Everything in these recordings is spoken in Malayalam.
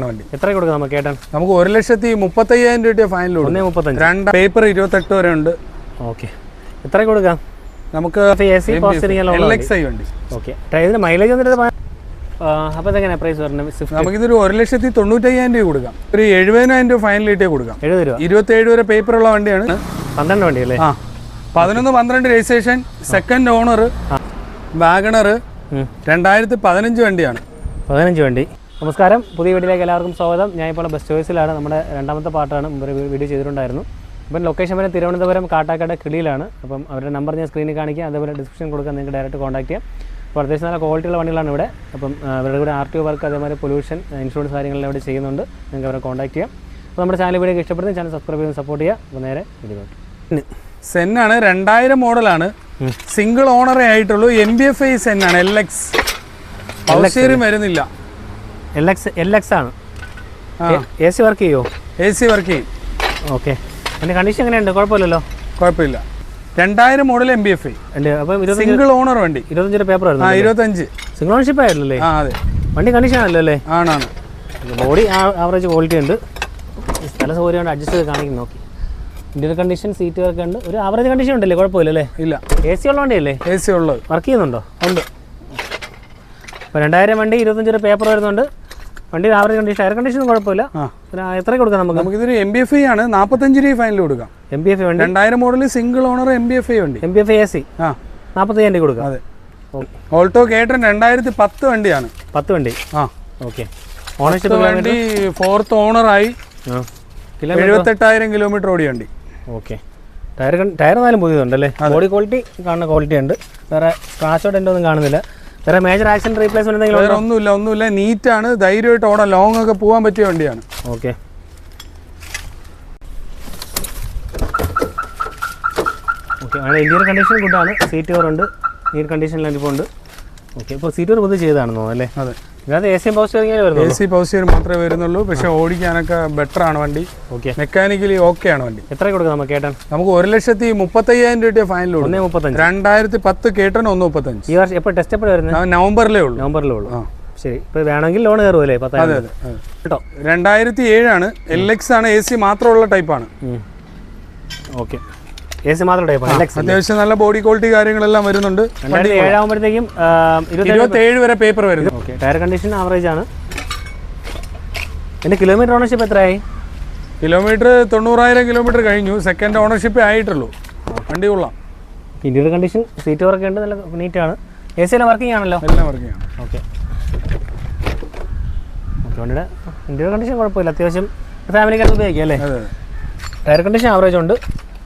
വണ്ടി. എത്ര കൊടുക്കാം നമുക്ക് ഏട്ടൻ? നമുക്ക് ഒരു ലക്ഷത്തി മുപ്പത്തയ്യായിരം രൂപ ഫൈനൽ ഒന്നേ മുപ്പത്തഞ്ച്. രണ്ട് പേപ്പർ ഇരുപത്തെട്ട് വരെ ഉണ്ട്. ഓക്കെ. എത്ര കൊടുക്കാം? നമുക്ക് വണ്ടി. ഓക്കെ. മൈലേജ് വന്നിട്ട് അപ്പോൾ എങ്ങനെ പ്രൈസ് നമുക്കിതൊരു ഒരു ലക്ഷത്തി തൊണ്ണൂറ്റയ്യായിരം രൂപ കൊടുക്കാം. ഒരു എഴുപതിനായിരം രൂപ ഫൈനൽ ഇട്ടേ കൊടുക്കാം. എഴുപത് രൂപ. ഇരുപത്തേഴ് വരെ പേപ്പർ ഉള്ള വണ്ടിയാണ്. പന്ത്രണ്ട് വണ്ടി അല്ലേ? ആ. പതിനൊന്ന് പന്ത്രണ്ട് രജിസ്ട്രേഷൻ സെക്കൻഡ് ഓണർ വാഗണർ. രണ്ടായിരത്തി പതിനഞ്ച് വണ്ടിയാണ്. പതിനഞ്ച് വണ്ടി. നമസ്കാരം. പുതിയ വീട്ടിലേക്ക് എല്ലാവർക്കും സ്വാഗതം. ഞാൻ ഇപ്പോൾ ബസ് ചോയ്സിലാണ്. നമ്മുടെ രണ്ടാമത്തെ പാർട്ടാണ് മുമ്പ് വീഡിയോ ചെയ്തിട്ടുണ്ടായിരുന്നു. അപ്പം ലൊക്കേഷൻ വരെ തിരുവനന്തപുരം കാട്ടാക്കട കിളിയിലാണ്. അപ്പം അവരുടെ നമ്പർ ഞാൻ സ്ക്രീനിൽ കാണിക്കാം. അതേപോലെ ഡിസ്ക്രിപ്ഷൻ കൊടുക്കാൻ നിങ്ങൾക്ക് ഡയറക്റ്റ് കോൺടാക്ട് ചെയ്യാം. അപ്പോൾ അത്യാവശ്യം നല്ല ക്വാളിറ്റിയുള്ള വണ്ടികളാണ് ഇവിടെ. അപ്പം അവരുടെ കൂടെ ആർ ടി ഒ വർക്ക് അതേപോലെ പൊല്യൂഷൻ ഇൻഷുറൻസ് കാര്യങ്ങളെല്ലാം ഇവിടെ ചെയ്യുന്നുണ്ട്. നിങ്ങൾക്ക് അവരെ കോൺടാക്ട് ചെയ്യാം. അപ്പോൾ നമ്മുടെ ചാനൽ വീഡിയോ ഇഷ്ടപ്പെടുന്ന ചാനൽ സബ്സ്ക്രൈബ് ചെയ്ത് സപ്പോർട്ട് ചെയ്യുക. അപ്പോൾ നേരെ വീഡിയോ സെന്നാണ് രണ്ടായിരം മോഡലാണ് സിംഗിൾ ഓണറേ ആയിട്ടുള്ളൂ. എം ബി എഫ് ഐ സെന്നാണ് എൽ എക്സ് വരുന്നില്ല. എൽ എക്സ് എൽ എക്സ് ആണ്. എ സി വർക്ക് ചെയ്യുമോ എ സി വർക്ക് ചെയ്യും. ഓക്കെ എന്റെ കണ്ടീഷൻ എങ്ങനെയുണ്ട്? കുഴപ്പമില്ലല്ലോ? കുഴപ്പമില്ല. രണ്ടായിരം model M B F single owner വണ്ടി. ഇരുപത്തഞ്ച് രൂപ പേപ്പർ ആയിരുന്നു ഇരുപത്തഞ്ച്. സിംഗിൾ ഓണർഷിപ്പ് ആയിരുന്നല്ലേ? ആ അതെ. വണ്ടി കണ്ടീഷൻ ആണല്ലോ അല്ലേ? ആണാണ്. ബോഡി ആവറേജ് ക്വാളിറ്റി ഉണ്ട്. സ്ഥല സൗകര്യം കൊണ്ട് അഡ്ജസ്റ്റ് ചെയ്ത് കാണിക്കും നോക്കി. ഇന്ത്യൻ കണ്ടീഷൻ സീറ്റ് വർക്ക് ഉണ്ട്. ഒരു ആവറേജ് കണ്ടീഷൻ ഉണ്ടല്ലേ? കുഴപ്പമില്ലല്ലേ ഇല്ല. എ സി ഉള്ള വണ്ടിയല്ലേ? എ സി ഉള്ളത്. വർക്ക് ചെയ്യുന്നുണ്ടോ? ഉണ്ട്. അപ്പോൾ രണ്ടായിരം വണ്ടി ഇരുപത്തഞ്ച് രൂപ പേപ്പർ വരുന്നുണ്ട്. വണ്ടി ആവറേജ് കണ്ടീഷൻ എയർ കണ്ടീഷൻ കുഴപ്പമില്ല. എത്ര കൊടുക്കാം നമുക്ക്? നമുക്കിതിന് എം ബി എഫ് ഐ ആണ്. നാൽപ്പത്തഞ്ച് രൂപ ഫൈനൽ കൊടുക്കാം. എം ബി എഫ് വണ്ടി? രണ്ടായിരം model single owner M B F I വണ്ടി. M B F A C ആ. നാൽപ്പത്തയ്യായിരം രൂപ കൊടുക്കാം. അതെ. ഓൾട്ടോ കേട്ടൻ രണ്ടായിരത്തി പത്ത് വണ്ടിയാണ്. പത്ത് വണ്ടി? ആ. ഓക്കെ. ഓണർഷിപ്പ് വണ്ടി ഫോർത്ത് ഓണർ ആയി. എഴുപത്തെട്ടായിരം കിലോമീറ്റർ ഓടി വണ്ടി. ഓക്കെ. ടയർ ടയർ എന്നാലും പുതിയതുണ്ടല്ലേ? ബോഡി ക്വാളിറ്റി കാണുന്ന ക്വാളിറ്റി ഉണ്ട്. വേറെ ക്രാഷോട്ട് എന്റെ ഒന്നും കാണുന്നില്ല. വേറെ മേജർ ആക്സിഡന്റ് റീപ്ലേസ്മെന്റ് എന്തെങ്കിലും വേറെ ഒന്നുമില്ല. ഒന്നുമില്ല നീറ്റാണ് ധൈര്യമായിട്ട് ഓടാം. ലോങ് ഒക്കെ പോകാൻ പറ്റിയ വണ്ടിയാണ്. ഓക്കെ ഓക്കെ അങ്ങനെ ഇന്റീരിയർ കണ്ടീഷൻ ഗുഡാണ് സീറ്റ് കവർ ഉണ്ട്. നീറ്റ് കണ്ടീഷനിൽ അനുഭവം ഉണ്ട് ഓക്കെ ഇപ്പോൾ സീറ്റ് കവർ പുതിയ ചെയ്താണെന്നോ അല്ലേ? അതെ. എ സി പവർ പൗസിയർ മാത്രമേ വരുന്നുള്ളൂ. പക്ഷെ ഓടിക്കാനൊക്കെ ബെറ്റർ ആണ് വണ്ടി. മെക്കാനിക്കലി ഓക്കെ ആണ് വണ്ടി. എത്ര കൊടുക്കാം നമുക്ക് കേട്ടൻ നമുക്ക് ഒരു ലക്ഷത്തി മുപ്പത്തയ്യായിരം രൂപ ഫൈനൽ കൊടുക്കും. രണ്ടായിരത്തി പത്ത് കേട്ടൻ ഒന്ന് മുപ്പത്തഞ്ച്. ഈ വർഷം എപ്പോൾ ടെസ്റ്റ് എപ്പോഴും വരുന്നത്? നവംബറിലേ ഉള്ളൂ. നവംബറിലേ ഉള്ളൂ. ശരി. ഇപ്പോൾ വേണമെങ്കിൽ ലോൺ കയറുമല്ലേ അതെ അതെ കേട്ടോ. രണ്ടായിരത്തി ഏഴാണ് എൽ എക്സ് ആണ് എ സി മാത്രമുള്ള ടൈപ്പാണ് ഓക്കെ എ സി മാത്രം അത്യാവശ്യം നല്ല ബോഡി ക്വാളിറ്റി കാര്യങ്ങളെല്ലാം വരുന്നുണ്ട്. ഏഴാകുമ്പോഴത്തേക്കും ഇരുപത്തി ഇരുപത്തി വരെ പേപ്പർ വരുന്നു. ഓക്കെ ടയർ കണ്ടീഷൻ ആവറേജ് ആണ്. എന്റെ കിലോമീറ്റർ ഓണർഷിപ്പ് എത്രയായി? കിലോമീറ്റർ തൊണ്ണൂറായിരം കിലോമീറ്റർ കഴിഞ്ഞു. സെക്കൻഡ് ഓണർഷിപ്പ് ആയിട്ടുള്ളൂ. വണ്ടി കൊള്ളാം. ഇന്റീരിയർ കണ്ടീഷൻ സീറ്റ് വർക്ക് ഉണ്ട് നല്ല നീറ്റാണ് എ സി എല്ലാം വർക്കിംഗ് ആണല്ലോ? എല്ലാം വർക്കിംഗ് ആണ്. ഓക്കെ ഓക്കെ വണ്ടിയുടെ ഇന്റീരിയർ കണ്ടീഷൻ കുഴപ്പമില്ല. അത്യാവശ്യം ഫാമിലിക്കാർ ഉപയോഗിക്കാം അല്ലേ? ടയർ കണ്ടീഷൻ ആവറേജ് ഉണ്ട്.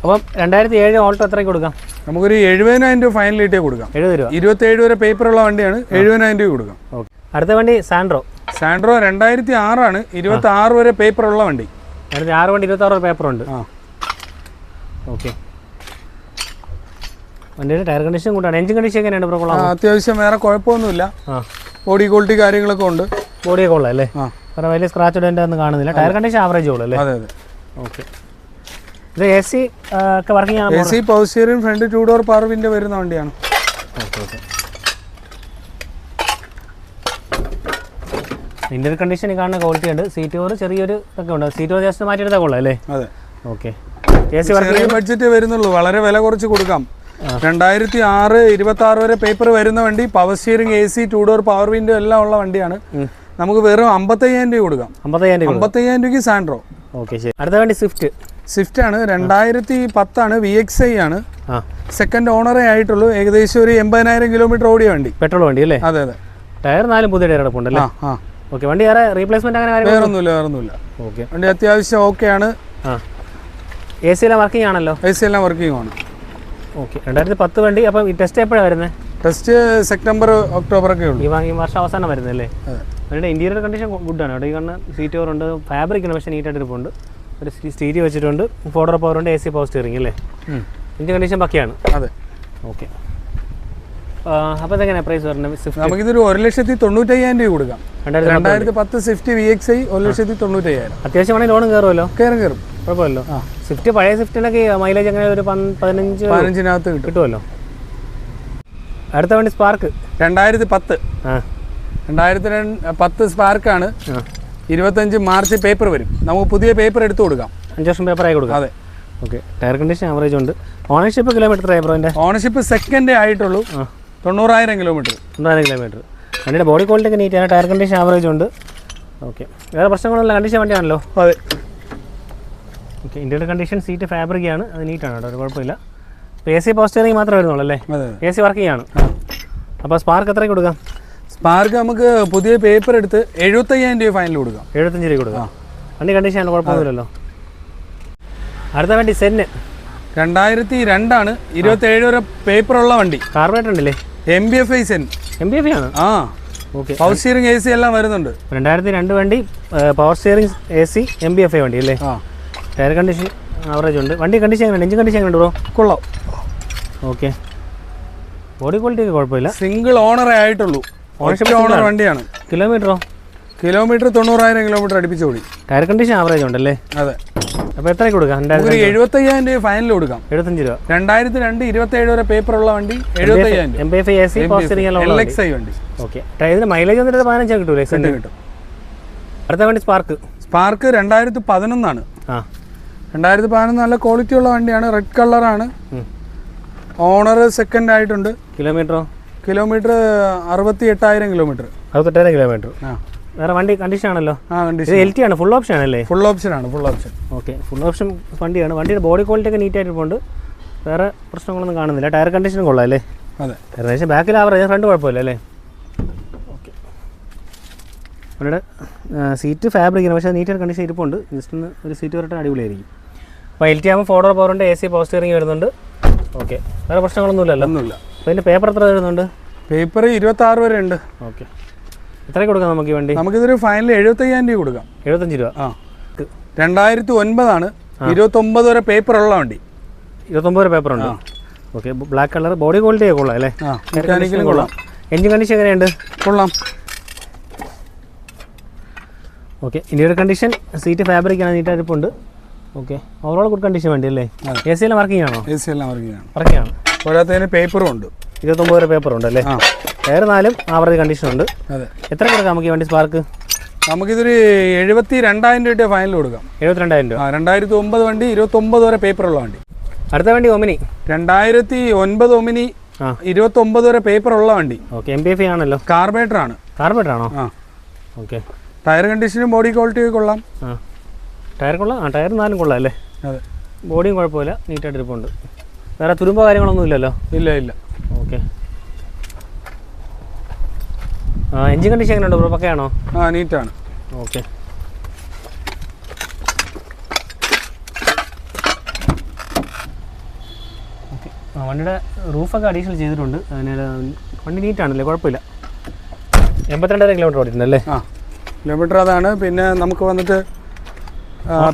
അപ്പം രണ്ടായിരത്തി ഏഴ് ഓൾട്ടോ എത്രയ്ക്ക് കൊടുക്കാം? നമുക്കൊരു എഴുപതിനായിരം രൂപ ഫൈനൽ ഇട്ടേ കൊടുക്കാം. എഴുപത് രൂപ. ഇരുപത്തേഴ് വരെ പേപ്പർ ഉള്ള വണ്ടിയാണ് എഴുപതിനായിരം രൂപ കൊടുക്കാം. ഓക്കെ. അടുത്ത വണ്ടി സാൻഡ്രോ. സാൻഡ്രോ രണ്ടായിരത്തി ആറാണ് ഇരുപത്തി ആറ് വരെ പേപ്പർ ഉള്ള വണ്ടി. അടുത്ത ആറ് വണ്ടി ഇരുപത്തി ആറ് പേപ്പർ ഉണ്ട്. ആ. ഓക്കെ. വണ്ടിയുടെ ടയർ കണ്ടീഷൻ കൂട്ടാണ്. എഞ്ചിൻ കണ്ടീഷൻ എങ്ങനെയാണ് ബ്രോ കൊള്ളാം അത്യാവശ്യം വേറെ കുഴപ്പമൊന്നുമില്ല. ബോഡി ക്വാളിറ്റി കാര്യങ്ങളൊക്കെ ഉണ്ട്. ബോഡിയൊക്കെ ഉള്ളതല്ലേ വേറെ വലിയ സ്ക്രാച്ച് ഇടേണ്ട കാണുന്നില്ല. ടയർ കണ്ടീഷൻ ആവറേജ് ഉള്ളൂ അല്ലേ? അതെ അതെ. ഓക്കെ. ഇത് എ സി ഒക്കെ വർക്കിംഗ് എ ആണ് സി പൗസിയറും ഫ്രണ്ട് ടു ഡോർ പാർവിന്റെ വരുന്ന വണ്ടിയാണ്. ഓക്കെ ഓക്കെ ഇന്റീരിയർ കണ്ടീഷൻ കാണുന്ന ക്വാളിറ്റി ഉണ്ട്. സീറ്റ് കവർ ചെറിയൊരു ഇതൊക്കെ ഉണ്ട്. സീറ്റ് കവർ ജസ്റ്റ് മാറ്റിയെടുത്താൽ കൊള്ളാം അല്ലേ? അതെ. Okay A C working budget വരുന്നുള്ളൂ. വളരെ വില കുറച്ച് കൊടുക്കാം. രണ്ടായിരത്തി ആറ് ഇരുപത്തി ആറ് വരെ പേപ്പർ വരുന്ന വണ്ടി. Power steering A C two door power window എല്ലാം ഉള്ള വണ്ടിയാണ്. നമുക്ക് വെറും അമ്പത്തയ്യായിരം രൂപ കൊടുക്കാം. അമ്പത്തയ്യായിരം രൂപ അമ്പത്തയ്യായിരം രൂപയ്ക്ക് സാൻഡ്രോ ഓക്കെ ശരി. അടുത്ത വണ്ടി സ്വിഫ്റ്റ് സ്വിഫ്റ്റ് ആണ്. രണ്ടായിരത്തി പത്താണ് വി എക്സ് ഐ ആണ് സെക്കൻഡ് ഓണറേ ആയിട്ടുള്ളൂ. ഏകദേശം ഒരു എൺപതിനായിരം കിലോമീറ്റർ ഓടിയ വണ്ടി. പെട്രോൾ വണ്ടി അല്ലേ? അതെ അതെ. ടയർ നാലും പുതിയ ടയർ അടപ്പുണ്ടല്ലേ ഓക്കെ വണ്ടി വേറെ റീപ്ലേസ്മെന്റ് അങ്ങനെ വേറൊന്നുമില്ല വേറൊന്നുമില്ല. ഓക്കെ വണ്ടി അത്യാവശ്യം ഓക്കെ ആണ്. എ സി എല്ലാം വർക്കിംഗ് ആണല്ലോ? എ സി എല്ലാം വർക്കിംഗ് ആണ്. ഓക്കെ രണ്ടായിരത്തി പത്ത് വണ്ടി. അപ്പം ഈ ടെസ്റ്റ് എപ്പോഴാണ് വരുന്നത് ടെസ്റ്റ് സെപ്റ്റംബർ ഒക്ടോബർ ഒക്കെ ഉള്ളൂ. ഈ വർഷം അവസാനം വരുന്നല്ലേ അതെ. അതിന്റെ ഇന്റീരിയർ കണ്ടീഷൻ ഗുഡ് ആണ്. അവിടെ ഈ കണ്ണ് സീറ്റ് ഓവർ ഉണ്ട്. ഫാബ്രിക് ഇന്നോവേഷൻ നീറ്റായിട്ട് ഇരിപ്പുണ്ട് ഒരു സ്റ്റീരിയോ വെച്ചിട്ടുണ്ട്. ഫോർഡർ പവർ ഉണ്ട് എ സി പവർ സ്റ്റിയറിംഗ് അല്ലേ? ഇതിന്റെ കണ്ടീഷൻ ബാക്കിയാണ്. അതെ. ഓക്കെ അപ്പോൾ ഇതെങ്ങനെ പ്രൈസ് വരുന്നത്? നമുക്ക് നമുക്കിതൊരു ഒരു ലക്ഷത്തി തൊണ്ണൂറ്റയ്യായിരം രൂപ കൊടുക്കാം. രണ്ടായിരത്തി പത്ത് സ്വിഫ്റ്റ് വി എക്സ് ഐ ഒരു ലക്ഷത്തി തൊണ്ണൂറ്റയ്യായിരം. അത്യാവശ്യമാണെങ്കിൽ ലോൺ കയറുമല്ലോ കയറും കയറും കുഴപ്പമില്ലല്ലോ. സ്വിഫ്റ്റ് പഴയ സ്വിഫ്റ്റിനൊക്കെ മൈലേജ് അങ്ങനെ ഒരു പതിനഞ്ച് പതിനഞ്ചിനകത്ത് കിട്ടും. കിട്ടുമല്ലോ. അടുത്ത വണ്ടി സ്പാർക്ക് രണ്ടായിരത്തി പത്ത്. രണ്ടായിരത്തി പത്ത് സ്പാർക്കാണ് ഇരുപത്തഞ്ച് മാർച്ച് പേപ്പർ വരും. നമുക്ക് പുതിയ പേപ്പർ എടുത്തു കൊടുക്കാം. അഞ്ച് വർഷം പേപ്പർ ആയി കൊടുക്കാം. അതെ. ഓക്കെ ടയർ കണ്ടീഷൻ ആവറേജ് ഉണ്ട്. ഓണർഷിപ്പ് കിലോമീറ്റർ ആയി ബ്രോന്റെ ഓണർഷിപ്പ് സെക്കൻഡ് ആയിട്ടുള്ളൂ. തൊണ്ണൂറായിരം കിലോമീറ്റർ തൊണ്ണൂറായിരം കിലോമീറ്റർ വണ്ടിയുടെ ബോഡി ക്വാളിറ്റി ഒക്കെ നീറ്റാണ് ടയർ കണ്ടീഷൻ ആവറേജ് ഉണ്ട്. ഓക്കെ വേറെ പ്രശ്നങ്ങളുള്ള കണ്ടീഷൻ വണ്ടിയാണല്ലോ. അതെ. ഓക്കെ ഇന്ത്യയുടെ കണ്ടീഷൻ സീറ്റ് ഫാബ്രിക് ആണ്. അത് നീറ്റാണ് കേട്ടോ. ഒരു കുഴപ്പമില്ല. എ സി പോസ്റ്ററിങ് മാത്രമേ വരുന്നുള്ളൂ അല്ലേ? എ സി വർക്ക് ചെയ്യാണ്. അപ്പോൾ സ്പാർക്ക് എത്രയ്ക്ക് കൊടുക്കാം? സ്പാർക്ക് നമുക്ക് പുതിയ പേപ്പർ എടുത്ത് എഴുപത്തയ്യായിരം രൂപ ഫൈനൽ കൊടുക്കാം. എഴുപത്തഞ്ച് രൂപ കൊടുക്കാം. വണ്ടി കണ്ടീഷൻ ആണ് കുഴപ്പമൊന്നുമില്ലല്ലോ. അടുത്ത വണ്ടി സെന്ന് രണ്ടായിരത്തി രണ്ടാണ് ഇരുപത്തേഴ് വരെ പേപ്പർ ഉള്ള വണ്ടി. കാർബറേറ്റർ ഉണ്ടല്ലേ? M B F I Zen M B F ആണ്? ആ. Okay power steering A C എല്ലാം വരുന്നുണ്ട്. രണ്ടായിരത്തി രണ്ട് വണ്ടി power steering A C M B F I വണ്ടി അല്ലേ? ആ. ടയർ കണ്ടീഷൻ ആവറേജ് ഉണ്ട്. വണ്ടി കണ്ടീഷൻ എങ്ങനെയുണ്ട്? എഞ്ചിൻ കണ്ടീഷൻ എങ്ങനെയുണ്ട് ബ്രോ കൊള്ളാം. ഓക്കെ ബോഡി ക്വാളിറ്റി ഒക്കെ കുഴപ്പമില്ല. സിംഗിൾ ഓണറേ ആയിട്ടുള്ളൂ. ഓണർ വണ്ടിയാണ്. കിലോമീറ്ററോ? കിലോമീറ്റർ തൊണ്ണൂറായിരം കിലോമീറ്റർ അടുപ്പിച്ച് ഓടി. ടയർ കണ്ടീഷൻ ആവറേജ് ഉണ്ടല്ലേ? അതെ. അപ്പോൾ എത്ര കൊടുക്കാം? എഴുപത്തയ്യായിരം രൂപ ഫൈനൽ കൊടുക്കാം. എഴുപത്തഞ്ച് രൂപ. രണ്ടായിരത്തി രണ്ട് ഇരുപത്തേഴ് വരെ പേപ്പറുള്ള വണ്ടി എഴുപത്തയ്യായിരം M B F A C power steering എല്ലാം എൽ ഉള്ള എക്സ് ഐ വണ്ടി. ഓക്കെ ഇതിന് മൈലേജ് വന്നിട്ട് പതിനഞ്ചാണ് കിട്ടൂലേ കിട്ടും കിട്ടും. അടുത്ത വണ്ടി സ്പാർക്ക് സ്പാർക്ക് രണ്ടായിരത്തി പതിനൊന്നാണ്. ആ. രണ്ടായിരത്തി പതിനൊന്ന് നല്ല ക്വാളിറ്റി ഉള്ള വണ്ടിയാണ്. റെഡ് കളറാണ് ഓണർ സെക്കൻഡ് ആയിട്ടുണ്ട്. കിലോമീറ്ററോ കിലോമീറ്റർ അറുപത്തി എട്ടായിരം കിലോമീറ്റർ. അറുപത്തെട്ടായിരം കിലോമീറ്റർ. ആ. വേറെ വണ്ടി കണ്ടീഷൻ ആണല്ലോ. ആ കണ്ടീഷൻ എൽ ടി ആണ് ഫുൾ ഓപ്ഷൻ ആണല്ലേ? ഫുൾ ഓപ്ഷൻ ആണ് full option okay full option വണ്ടിയാണ്. വണ്ടിയുടെ ബോഡി ക്വാളിറ്റി ഒക്കെ നീറ്റ് ആയിട്ടുണ്ട് വേറെ പ്രശ്നങ്ങളൊന്നും കാണുന്നില്ല. ടയർ കണ്ടീഷൻ കൊള്ളാം അല്ലേ? അതെ. ഏകദേശം ബാക്കിൽ ആവറേജ് ഫ്രണ്ട് കുഴപ്പമില്ല അല്ലേ? ഓക്കെ അവരുടെ സീറ്റ് ഫാബ്രിക്കാണ് പക്ഷേ നീറ്റ് കണ്ടീഷൻ ഇരിപ്പുണ്ട്. ജസ്റ്റ് ഒന്ന് ഒരു സീറ്റ് വരട്ടെ അടിപൊളിയായിരിക്കും. അപ്പോൾ എൽ ടി ആകുമ്പോൾ ഫോർ ഡോർ പവറുണ്ട് എ സി പവർ സ്റ്റിയറിംഗ് വരുന്നുണ്ട്. ഓക്കെ വേറെ പ്രശ്നങ്ങളൊന്നുമില്ലല്ലോ? ഒന്നുമില്ല. അപ്പോൾ ഇതിന്റെ പേപ്പർ എത്ര വരുന്നുണ്ട് പേപ്പർ ഇരുപത്തി ആറ് വരെ ഉണ്ട്. ഓക്കെ എത്രയ്ക്ക് കൊടുക്കാം നമുക്ക് ഈ വണ്ടി? നമുക്കിതൊരു ഫൈനൽ എഴുപത്തയ്യായിരം രൂപ കൊടുക്കാം. എഴുപത്തഞ്ച് രൂപ. ആ. രണ്ടായിരത്തി ഒൻപതാണ് ഇരുപത്തൊമ്പത് വരെ പേപ്പർ ഉള്ള വണ്ടി. ഇരുപത്തൊമ്പത് വരെ പേപ്പർ ഉണ്ട്. Okay black colour body quality ഒക്കെ കൊള്ളാം അല്ലേ? മെക്കാനിക്കലും കൊള്ളാം. എഞ്ചിൻ കണ്ടീഷൻ എങ്ങനെയുണ്ട്? കൊള്ളാം. ഓക്കെ ഇനിയൊരു കണ്ടീഷൻ സീറ്റ് ഫാബ്രിക് ആണ് നീറ്റായിരിപ്പുണ്ട് ഓക്കെ ഓവറോൾ ഗുഡ് കണ്ടീഷൻ വേണ്ടി അല്ലേ? എ സി എല്ലാം വർക്കിംഗ് ആണോ? എ സി എല്ലാം വർക്കിംഗ് ആണ്. വർക്കിംഗ് ആണ്. പോരാത്തതിന് പേപ്പറും ഉണ്ട് ഇരുപത്തൊമ്പത് രൂപ പേപ്പർ ഉണ്ട് അല്ലേ നാലും ആവറേജ് കണ്ടീഷൻ ഉണ്ട് അതെ. എത്ര കൊടുക്കാം നമുക്ക് ഈ വണ്ടി സ്പാർക്ക്? നമുക്കിതൊരു എഴുപത്തി രണ്ടായിരം രൂപയുടെ ഫൈനൽ കൊടുക്കാം. എഴുപത്തി രണ്ടായിരം രൂപ. ആ രണ്ടായിരത്തി ഒമ്പത് വണ്ടി ഇരുപത്തൊമ്പത് വരെ പേപ്പറുള്ള വണ്ടി. അടുത്ത വണ്ടി ഒമിനി? രണ്ടായിരത്തി ഒൻപത് ഒമിനി ഇരുപത്തി ഒമ്പത് വരെ പേപ്പർ ഉള്ള വണ്ടി. ഓക്കെ എം പി എഫ് ആണല്ലോ. കാർബേറ്റർ ആണ്. കാർബേറ്റർ ആണോ? ആ. ഓക്കെ. ടയർ കണ്ടീഷനും ബോഡി ക്വാളിറ്റിയും കൊള്ളാം. ആ. ടയർ കൊള്ളാം. ആ ടയർ നാലും കൊള്ളാം അല്ലേ? അതെ. ബോഡിയും കുഴപ്പമില്ല. നീറ്റായിട്ട് ഇരിപ്പുണ്ട്. വേറെ തുരുമ്പോ കാര്യങ്ങളൊന്നും ഇല്ലല്ലോ? ഇല്ല ഇല്ല. ഓക്കെ ആ എഞ്ചിൻ കണ്ടീഷൻ എങ്ങനെയുണ്ട് ബ്രോ പക്കയാണോ? ആ നീറ്റാണ് ഓക്കെ ഓക്കെ ആ വണ്ടിയുടെ റൂഫൊക്കെ അഡീഷണൽ ചെയ്തിട്ടുണ്ട്. അതിന് വണ്ടി നീറ്റാണല്ലേ കുഴപ്പമില്ല. എൺപത്തിരണ്ടര കിലോമീറ്റർ ഓടിയിട്ടുണ്ടല്ലേ ആ കിലോമീറ്റർ അതാണ്. പിന്നെ നമുക്ക് വന്നിട്ട്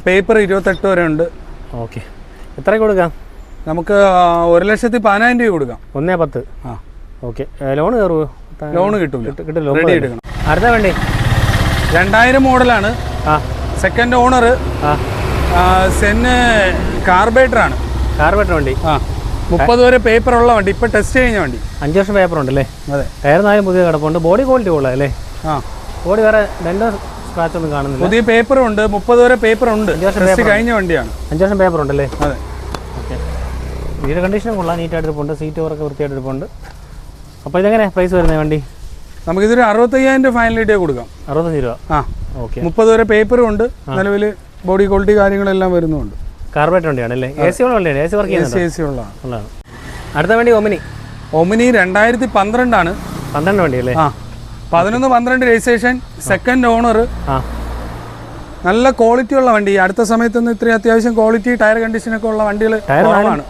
പേപ്പർ ഇരുപത്തെട്ട് വരെ ഉണ്ട്. ഓക്കെ എത്ര കൊടുക്കാം? നമുക്ക് ഒരു ലക്ഷത്തി പതിനായിരം രൂപ കൊടുക്കാം. ഒന്നേ പത്ത്. ആ. ഓക്കെ. ലോൺ കയറുമോ ലോൺ കിട്ടും കിട്ടില്ല റെഡി എടുക്കണം. അടുത്ത വണ്ടി. രണ്ടായിരം മോഡലാണ്. ആ. സെക്കൻഡ് ഓണർ ആ. സെന്ന് കാർബേറ്റർ ആണ്. കാർബേറ്റർ വണ്ടി. ആ. മുപ്പത് വരെ പേപ്പർ ഉള്ള വണ്ടി. ഇപ്പം ടെസ്റ്റ് കഴിഞ്ഞ വണ്ടി. അഞ്ച് വർഷം പേപ്പർ ഉണ്ടല്ലേ? അതെ. ടയർ നാലും പുതിയ കിടപ്പുണ്ട്. ബോഡി ക്വാളിറ്റി ഉള്ള അല്ലേ? ആ. ബോഡി വേറെ ഡെൻഡോ സ്ക്രാച്ച് ഒന്നും കാണുന്നില്ല. പുതിയ പേപ്പറും ഉണ്ട്. മുപ്പത് വരെ പേപ്പർ ഉണ്ട്. കഴിഞ്ഞ വണ്ടിയാണ്. അഞ്ച് വർഷം പേപ്പർ ഉണ്ടല്ലേ? അതെ. വീഡിയോ കണ്ടീഷനും കൊള്ളാം നീറ്റായിട്ട് ഇരിപ്പുണ്ട് സീറ്റ് ഓവറൊക്കെ വൃത്തിയായിട്ട് ഇരിപ്പുണ്ട് അപ്പോൾ ഇതെങ്ങനെ പ്രൈസ് വരുന്നത് വണ്ടി? നമുക്കിതൊരു അറുപത്തയ്യായിരം രൂപ ഫൈനൽ ഇട്ടേ കൊടുക്കാം. അറുപത്തഞ്ച് രൂപ? ആ. ഓക്കെ. മുപ്പത് വരെ പേപ്പറും ഉണ്ട് നിലവിൽ ബോഡി ക്വാളിറ്റി കാര്യങ്ങളെല്ലാം വരുന്നുണ്ട്. കാർബറേറ്റർ വണ്ടിയാണ് അല്ലേ എ സി ഉള്ള വണ്ടിയാണ് A C work A C A C ഉള്ളതാണ്. അടുത്ത വണ്ടി ഒമിനി ഒമിനി രണ്ടായിരത്തി പന്ത്രണ്ടാണ്. പന്ത്രണ്ട് വണ്ടി അല്ലേ ആ. പതിനൊന്ന് പന്ത്രണ്ട് രജിസ്ട്രേഷൻ സെക്കൻഡ് ഓണർ ആ. നല്ല ക്വാളിറ്റി ഉള്ള വണ്ടി. അടുത്ത സമയത്തൊന്നും ഇത്രയും അത്യാവശ്യം ക്വാളിറ്റി ടയർ കണ്ടീഷനൊക്കെ ഉള്ള വണ്ടികൾ കുറവാണ്.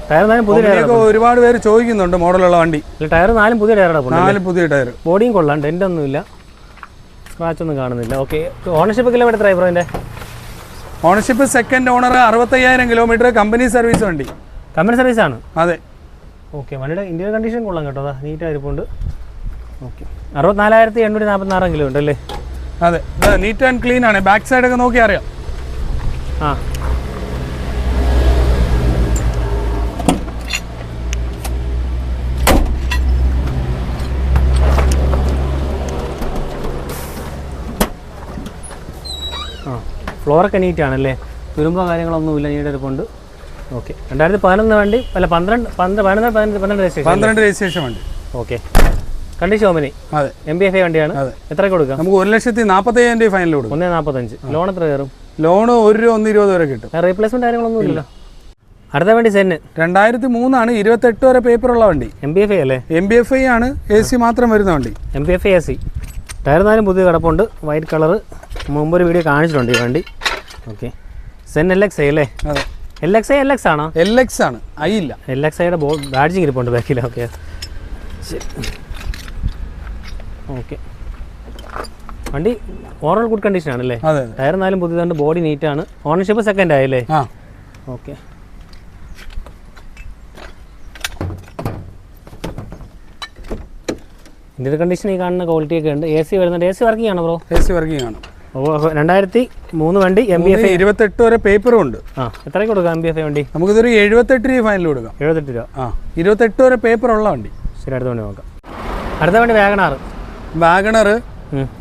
ഒരുപാട് പേര് ചോദിക്കുന്നുണ്ട് മോഡലുള്ള വണ്ടി. ടയർ നാലും പുതിയ ടയർ നാലും പുതിയ ടയർ ബോഡിയും കൊള്ളാണ്ട് എന്റെ ഒന്നുമില്ല സ്ക്രാച്ച് ഒന്നും കാണുന്നില്ല. ഓക്കെ ഓണർഷിപ്പ് കിലോമീറ്റർ എത്ര ബ്രോ ഓണർഷിപ്പ് സെക്കൻഡ് ഓണർ അറുപത്തയ്യായിരം കിലോമീറ്റർ കമ്പനി സർവീസ് വണ്ടി. കമ്പനി സർവീസ് ആണ്? അതെ. ഓക്കെ വണ്ടിയുടെ ഇന്ത്യൻ കണ്ടീഷൻ കൊള്ളാം കേട്ടോ അതാ നീറ്റായി ഇരിപ്പുണ്ട്. ഓക്കെ അറുപത്തിനാലായിരത്തി എണ്ണൂറ്റി നാൽപ്പത്തിനാറാം കിലോ ഉണ്ട് അല്ലേ അതെ. നീറ്റ് ആൻഡ് ക്ലീൻ ആണ്. ബാക്ക് സൈഡ് ഒക്കെ നോക്കി അറിയാം. ആ. ഫ്ലോറൊക്കെ നീറ്റാണല്ലേ തുരുമ്പോ കാര്യങ്ങളൊന്നുമില്ല കൊണ്ട്. ഓക്കെ രണ്ടായിരത്തി പതിനൊന്ന് വണ്ടി അല്ല പന്ത്രണ്ട് പന്ത്രണ്ട് പതിനൊന്ന് പന്ത്രണ്ട് രജിസ്ട്രേഷൻ പന്ത്രണ്ട് രജിസ്ട്രേഷൻ വണ്ടി. ഓക്കെ കണ്ടീഷൻ ഓമനി അതെ. എം ബി എഫ് ഐ വണ്ടിയാണ്. അതെ. എത്ര കൊടുക്കാം? നമുക്ക് ഒരു ലക്ഷത്തി നാൽപ്പത്തയ്യായിരം രൂപ ഫൈനൽ കൊടുക്കും. ഒന്നേ നാൽപ്പത്തഞ്ച് ലോൺ എത്ര കയറും? ലോണ് ഒരു രൂപ ഒന്ന് ഇരുപത് വരെ കിട്ടും. റീപ്ലേസ്മെന്റ് കാര്യങ്ങളൊന്നും ഇല്ലല്ലോ. അടുത്ത വണ്ടി സെന്ന് രണ്ടായിരത്തി മൂന്നാണ് ഇരുപത്തെട്ട് വരെ പേപ്പർ ഉള്ള വണ്ടി. എം ബി എഫ് ഐ അല്ലേ? എം ബി എഫ് ഐ ആണ് എ സി മാത്രം വരുന്ന വണ്ടി. M B F A C ടയർന്നാലും നാലും പുതിയ കിടപ്പുണ്ട്. വൈറ്റ് കളർ മുമ്പൊരു വീഡിയോ കാണിച്ചിട്ടുണ്ട് ഈ വണ്ടി. Okay Zen L X I അല്ലേ? അതെ. L X I L X ആണോ? എൽ എക്സ് ആണ്. ഐ ഇല്ല. എൽ എക്സ് ഐയുടെ ബോ ബാഡ്ജിങ് ഇരിപ്പുണ്ട് ബാക്കിൽ ഓക്കെ ഓക്കെ. വണ്ടി ഓവറോൾ ഗുഡ് കണ്ടീഷൻ ആണല്ലേ? ടയർ നാലും പുതിയതുണ്ട് ബോഡി ആണ്. ഓണർഷിപ്പ് സെക്കൻഡ് ആയല്ലേ? ആ. ഓക്കെ. ഇന്ത്യൻ കണ്ടീഷൻ ഈ കാണുന്ന ക്വാളിറ്റി ഒക്കെ ഉണ്ട്. എ സി വരുന്നുണ്ട്. എ സി വർക്കിംഗ് ആണോ ബ്രോ എ സി വർക്കിംഗ് ആണ്. രണ്ടായിരത്തി മൂന്ന് വണ്ടി എം ബി എഫ് ഇരുപത്തെട്ട് വരെ പേപ്പറും ഉണ്ട്. ആ എത്രയ്ക്ക് കൊടുക്കാം എം ബി എഫ് ഐ വണ്ടി? നമുക്കിതൊരു എഴുപത്തെട്ട് രൂപ ഫൈനൽ കൊടുക്കാം. എഴുപത്തെട്ട് രൂപ. ആ ഇരുപത്തെട്ട് വരെ പേപ്പർ ഉള്ള വണ്ടി. ശരി അടുത്ത വണ്ടി നോക്കാം. അടുത്ത വണ്ടി വാഗണാർ വാഗണർ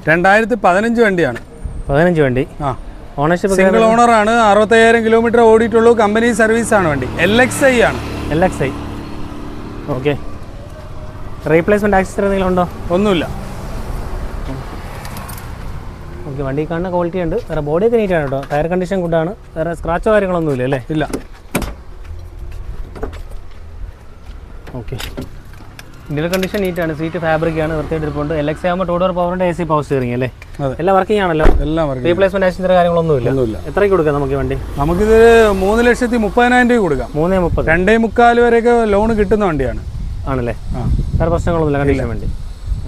രണ്ടായിരത്തി പതിനഞ്ച് വണ്ടിയാണ്. പതിനഞ്ച് വണ്ടി. ആ. ഓണർഷിപ്പ് സിംഗിൾ ഓണറാണ് അറുപത്തയ്യായിരം കിലോമീറ്റർ ഓടിയിട്ടുള്ളൂ. കമ്പനി സർവീസ് ആണ് വണ്ടി. എൽ എക്സ് ഐ ആണ്. L X I okay replacement accessory എന്തെങ്കിലും ഉണ്ടോ? ഒന്നുമില്ല. ഓക്കെ വണ്ടി കാണുന്ന ക്വാളിറ്റി ഉണ്ട്. വേറെ ബോഡിയൊക്കെ നീറ്റാണ് കേട്ടോ. ടയർ കണ്ടീഷൻ ഗുഡാണ് വേറെ സ്ക്രാച്ചോ കാര്യങ്ങളൊന്നുമില്ല അല്ലേ? ഇല്ല. ഓക്കെ ഇന്ത്യൻ കണ്ടീഷൻ നീറ്റാണ് സീറ്റ് ഫാബ്രിക് ആണ്. വൃത്തിയായിട്ട് ഇരിപ്പുണ്ട് എൽ എക്സ് ആകുമ്പോൾ ടോഡോർ പവറിന്റെ എ സി പവർ സ്റ്റിയറിംഗ് അല്ലേ? എല്ലാം വർക്കിംഗ് ആണല്ലോ? എല്ലാം റീപ്ലേസ്മെന്റ് ആക്സസറി കാര്യങ്ങളൊന്നും ഇല്ല എത്ര എത്രയ്ക്ക് കൊടുക്കാം നമുക്ക് വണ്ടി? നമുക്കിത് മൂന്ന് ലക്ഷത്തി മുപ്പതിനായിരം രൂപ കൊടുക്കാം. മൂന്നേ മുപ്പത്. രണ്ടേ മുക്കാൽ വരെയൊക്കെ ലോൺ കിട്ടുന്ന വണ്ടിയാണ്. ആണല്ലേ? വേറെ പ്രശ്നങ്ങളൊന്നുമില്ല. കണ്ടീഷൻ വണ്ടി.